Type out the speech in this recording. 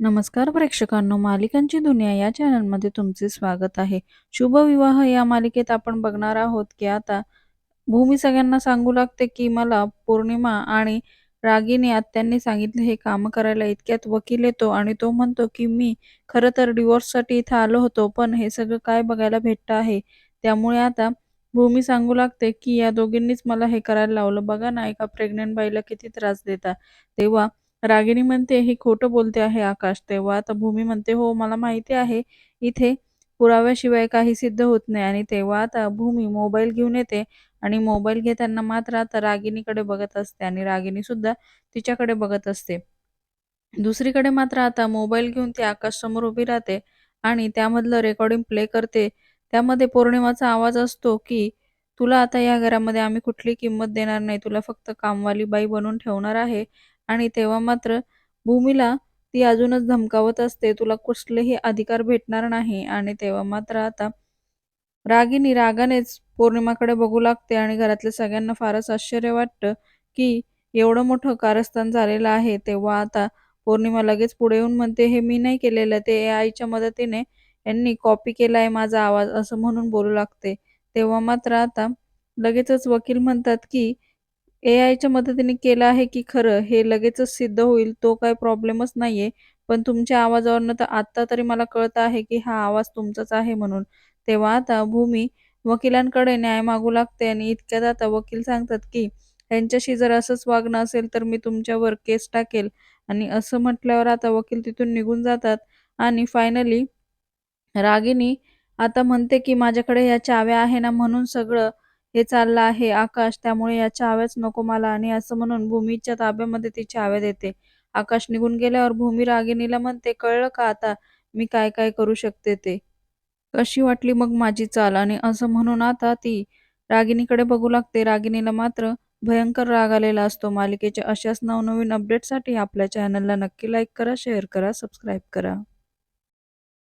नमस्कार प्रेक्षकांनो, मालिकांची दुनिया या चॅनलमध्ये तुमचे स्वागत आहे. शुभविवाह या मालिकेत आपण बघणार आहोत की आता भूमी सगळ्यांना सांगू लागते की मला पौर्णिमा आणि रागीने आत्यांनी सांगितले हे काम करायला. इतक्यात वकील येतो आणि तो म्हणतो की मी खरं तर डिवोर्ससाठी इथं आलो होतो, पण हे सगळं काय बघायला भेटतं आहे. त्यामुळे आता भूमी सांगू लागते की या दोघींनीच मला हे करायला लावलं. बघा ना, एका प्रेग्नेंट बाईला किती त्रास देता. तेव्हा रागिणी म्हणते, "हे खोटं बोलते आहे आकाश." तेव्हा आता भूमी म्हणते, "हो, मला माहिती आहे. इथे पुराव्याशिवाय काही सिद्ध होत नाही." आणि तेव्हा आता भूमी मोबाईल घेऊन येते आणि मोबाईल घेताना मात्र आता रागिणीकडे बघत असते आणि रागिनीसुद्धा तिच्याकडे बघत असते. दुसरीकडे मात्र आता मोबाईल घेऊन ती आकाश समोर उभी राहते आणि त्यामधलं रेकॉर्डिंग प्ले करते. त्यामध्ये पौर्णिमाचा आवाज असतो की तुला आता या घरामध्ये आम्ही कुठलीही किंमत देणार नाही. तुला फक्त कामवाली बाई बनवून ठेवणार आहे. आणि तेव्हा मात्र भूमीला ती अजूनच धमकावत असते, तुला कुठलेही अधिकार भेटणार नाही. आणि तेव्हा मात्र आता रागिनी रागानेच पौर्णिमाकडे बघू लागते आणि घरातल्या सगळ्यांना फारच आश्चर्य वाटतं की एवढं मोठं कारस्थान झालेलं आहे. तेव्हा आता पौर्णिमा लगेच पुढे येऊन म्हणते, हे मी नाही केलेलं, ते आईच्या मदतीने यांनी कॉपी केला आहे माझा आवाज, असं म्हणून बोलू लागते. तेव्हा मात्र आता लगेचच वकील म्हणतात की ए आयच्या मदतीने केलं आहे की खरं हे लगेचच सिद्ध होईल, तो काही प्रॉब्लेमच नाहीये. पण तुमच्या आवाजावरनं तर आत्ता तरी मला कळतं आहे की हा आवाज तुमचाच आहे म्हणून. तेव्हा आता भूमी वकिलांकडे न्याय मागू लागते आणि इतक्यात आता वकील सांगतात की ह्यांच्याशी जर असंच वागणं असेल तर मी तुमच्यावर केस टाकेल. आणि असं म्हटल्यावर आता वकील तिथून निघून जातात आणि फायनली रागिनी आता म्हणते की माझ्याकडे ह्या चाव्या आहे ना, म्हणून सगळं हे चाललं आहे आकाश. त्यामुळे या चाव्याच नको मला. आणि असं म्हणून भूमीच्या ताब्यामध्ये ती चाव्या देते. आकाश निघून गेल्यावर भूमी रागिणीला म्हणते, कळलं का आता मी काय काय करू शकते ते? कशी वाटली मग माझी चाल? आणि असं म्हणून आता ती रागिणीकडे बघू लागते. रागिणीला मात्र भयंकर राग आलेला असतो. मालिकेच्या अशाच नवनवीन अपडेटसाठी आपल्या चॅनलला नक्की लाईक करा, शेअर करा, सबस्क्राईब करा.